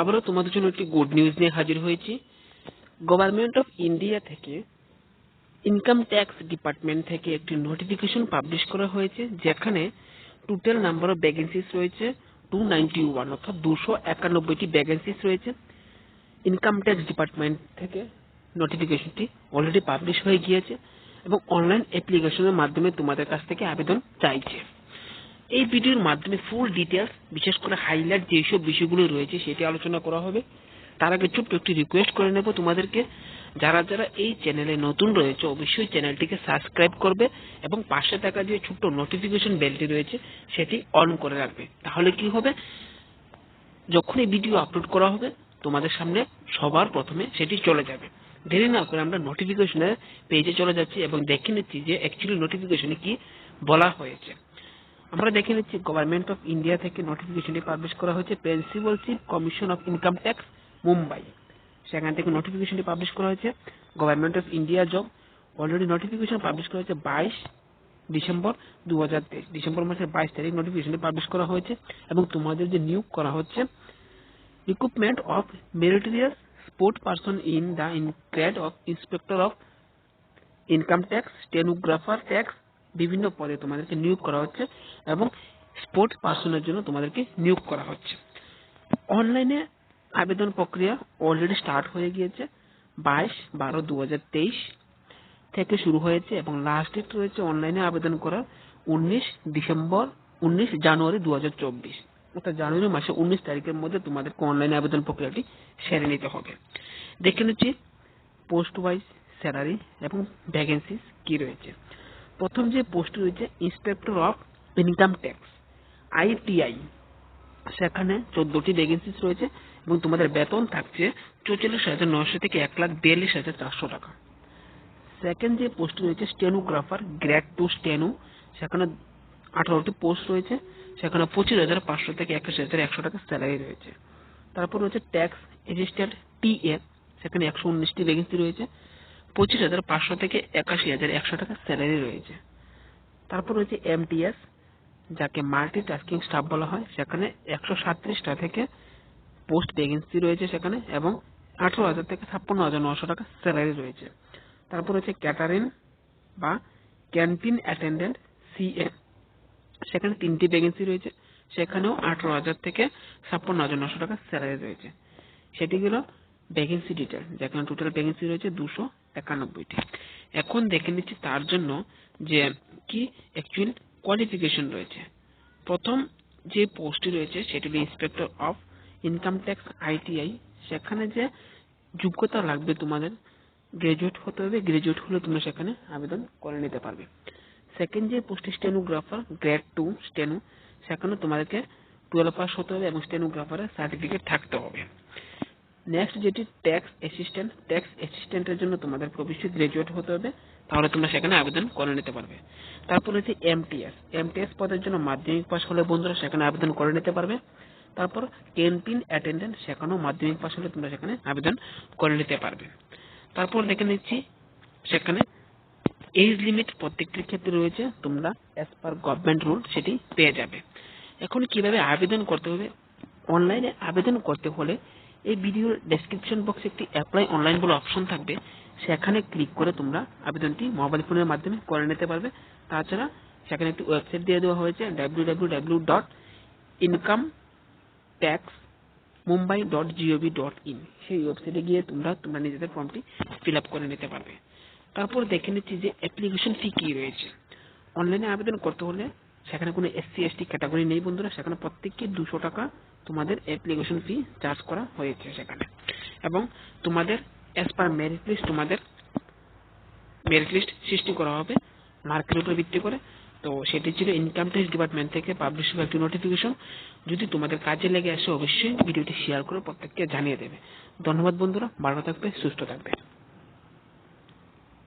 আবারও তোমাদের জন্য একটি গুড নিউজ নিয়ে হাজির হয়েছি। গভর্নমেন্ট অফ ইন্ডিয়া থেকে ইনকাম ট্যাক্স ডিপার্টমেন্ট থেকে একটি নোটিফিকেশন পাবলিশ করা হয়েছে, যেখানে টোটাল নাম্বার অফ ভ্যাকেন্সিস রয়েছে টু নাইনটি ওয়ান অর্থাৎ দুশো একানব্বইটি ভ্যাকেন্সিস রয়েছে। ইনকাম ট্যাক্স ডিপার্টমেন্ট থেকে নোটিফিকেশনটি অলরেডি পাবলিশ হয়ে গিয়েছে এবং অনলাইন অ্যাপ্লিকেশনের মাধ্যমে তোমাদের কাছ থেকে আবেদন চাইছে। এই ভিডিওর মাধ্যমে ফুল ডিটেলস বিশেষ করে হাইলাইট যেসব বিষয়গুলো রয়েছে সেটি আলোচনা করা হবে। তার আগে ছোট্ট একটি রিকোয়েস্ট করে নেব তোমাদেরকে। যারা যারা এই চ্যানেলে নতুন রয়েছে, অবশ্যই চ্যানেলটিকে সাবস্ক্রাইব করবে এবং পাশে থাকা যে ছোট্ট নোটিফিকেশন বেলটি রয়েছে, সেটি অন করে রাখবে। তাহলে কি হবে? যখন এই ভিডিও আপলোড করা হবে, তোমাদের সামনে সবার প্রথমে সেটি চলে যাবে। দেরি না করে আমরা নোটিফিকেশনের পেজে চলে যাচ্ছি এবং দেখে নিচ্ছি যে অ্যাকচুয়ালি নোটিফিকেশনে কি বলা হয়েছে। আমরা দেখে নিচ্ছি গভর্নমেন্ট অফ ইন্ডিয়া থেকে নোটিফিকেশনটি পাবলিশ করা হয়েছে principal chief commission of income tax Mumbai সেখান থেকে নোটিফিকেশনটি পাবলিশ করা হয়েছে government of India job already notification publish করা হয়েছে বাইশ ডিসেম্বর দু হাজার তেইশ। ডিসেম্বর মাসের বাইশ তারিখ নোটিফিকেশনটি পাবলিশ করা হয়েছে এবং তোমাদের যে নিয়োগ করা হচ্ছে recruitment of meritorious sport person in the in grade of inspector of income tax stenographer tax বিভিন্ন পদে তোমাদেরকে নিয়োগ করা হচ্ছে এবং স্পোর্টস পার্সনের জন্য তোমাদেরকে নিয়োগ করা হচ্ছে। অনলাইনে আবেদন প্রক্রিয়া অলরেডি স্টার্ট হয়ে গিয়েছে। বাইশ বারো দু থেকে শুরু হয়েছে এবং লাস্ট ডেট রয়েছে অনলাইনে আবেদন করার উনিশ ডিসেম্বর, উনিশ জানুয়ারি দু অর্থাৎ জানুয়ারি মাসে উনিশ তারিখের মধ্যে তোমাদেরকে অনলাইনে আবেদন প্রক্রিয়াটি সেরে নিতে হবে। দেখে নিচ্ছি পোস্ট ওয়াইজ স্যালারি এবং ভ্যাকেন্সিস কি রয়েছে। প্রথম যে পোস্ট রয়েছে inspector of income tax ITI সেখানে চোদ্দটি ভ্যাকেন্সিস রয়েছে এবং তোমাদের বেতন থাকছে চৌচল্লিশ হাজার নয়শো থেকে এক লাখ বিয়াল্লিশ হাজার চারশো টাকা। সেকেন্ড যে পোস্ট রয়েছে স্টেনোগ্রাফার গ্রেড টু স্টেনো সেখানে আঠারোটি পোস্ট রয়েছে, সেখানে পঁচিশ হাজার পাঁচশো থেকে একুশ হাজার একশো টাকা স্যালারি রয়েছে। তারপর রয়েছে ট্যাক্স অ্যাসিস্ট্যান্ট টি এ সেখানে একশো উনিশটি ভ্যাকেন্সি রয়েছে পঁচিশ হাজার পাঁচশো থেকে একাশি হাজার একশো টাকা স্যালারি রয়েছে। তারপর রয়েছে এমটিএস যাকে মাল্টি টাস্কিং স্টাফ বলা হয়। সেখানে একশো সাতত্রিশটা থেকে পোস্ট ভ্যাকেন্সি রয়েছে সেখানে এবং আঠারো হাজার থেকে ছাপ্পান্ন হাজার নশো টাকা স্যালারি রয়েছে। তারপর রয়েছে ক্যাটারিন বা ক্যান্টিন অ্যাটেন্ডেন্ট সিএ সেখানে তিনটি ভ্যাকেন্সি রয়েছে। সেখানেও আঠারো হাজার থেকে ছাপ্পান্ন হাজার নশো টাকা স্যালারি রয়েছে। সেটি হলো ভ্যাকেন্সি ডিটেল যেখানে টোটাল ভ্যাকেন্সি রয়েছে দুশো একানব্বইটি এখন দেখে নিচ্ছি তার জন্য যে কি অ্যাকচুয়াল কোয়ালিফিকেশন রয়েছে। প্রথম যে পোস্টটি রয়েছে সেটি হলো inspector of income tax ITI সেখানে যে যোগ্যতা লাগবে তোমাদের গ্রাজুয়েট হতে হবে গ্রাজুয়েট হলে তোমরা সেখানে আবেদন করে নিতে পারবে। সেকেন্ড যে post stenographer grade two steno সেখানে তোমাদেরকে টুয়েলভ পাস হতে হবে এবং স্টেনোগ্রাফারের সার্টিফিকেট থাকতে হবে। নেক্সট যেটি ট্যাক্স অ্যাসিস্ট্যান্ট ট্যাক্স অ্যাসিস্ট্যান্টের জন্য তোমাদের অবশ্যই গ্রাজুয়েট হতে হবে, তাহলে তোমরা সেখানে আবেদন করে নিতে পারবে। তারপর হচ্ছে এমটিএস এমটিএস পদের জন্য মাধ্যমিক পাস হলে বন্ধুরা সেখানে আবেদন করে নিতে পারবে। তারপর ক্যান্টিন অ্যাটেন্ডেন্ট সেখানেও মাধ্যমিক পাস হলে তোমরা সেখানে আবেদন করে নিতে পারবে। তারপর দেখে নিচ্ছি, সেখানে এজ লিমিট প্রত্যেকটির ক্ষেত্রে রয়েছে, তোমরা অ্যাজ পার গভর্নমেন্ট রুল সেটি পেয়ে যাবে। এখন কীভাবে আবেদন করতে হবে? অনলাইনে আবেদন করতে হলে এই ভিডিওর ডেসক্রিপশন বক্সে একটি অ্যাপ্লাই অনলাইন বলে অপশন থাকবে। সেখানে ক্লিক করে তোমরা আবেদনটি মোবাইল ফোনের মাধ্যমে করে নিতে পারবে। তাছাড়া সেখানে একটি ওয়েবসাইট দিয়ে দেওয়া হয়েছে W W W dot income tax Mumbai dot G O V dot in সেই ওয়েবসাইটে গিয়ে তোমরা তোমরা নিজেদের ফর্মটি ফিল আপ করে নিতে পারবে। তারপর দেখে নিচ্ছি যে অ্যাপ্লিকেশন ফি কী রয়েছে। অনলাইনে আবেদন করতে হলে সেখানে কোনো এসসি এসটি ক্যাটাগরি নেই বন্ধুরা। সেখানে প্রত্যেককে দুশো টাকা তোমাদের অ্যাপ্লিকেশন ফি চার্জ করা হয়েছে সেখানে। এবং তোমাদের অ্যাজ পার মেরিট লিস্ট তোমাদের মেরিট লিস্ট সৃষ্টি করা হবে মার্কের উপর ভিত্তি করে। তো সেটি ছিল ইনকাম ট্যাক্স ডিপার্টমেন্ট থেকে পাবলিশ হওয়া একটি নোটিফিকেশন যদি তোমাদের কাজে লেগে আসে অবশ্যই ভিডিওটি শেয়ার করে প্রত্যেককে জানিয়ে দেবে। ধন্যবাদ বন্ধুরা, ভালো থাকবে, সুস্থ থাকবে।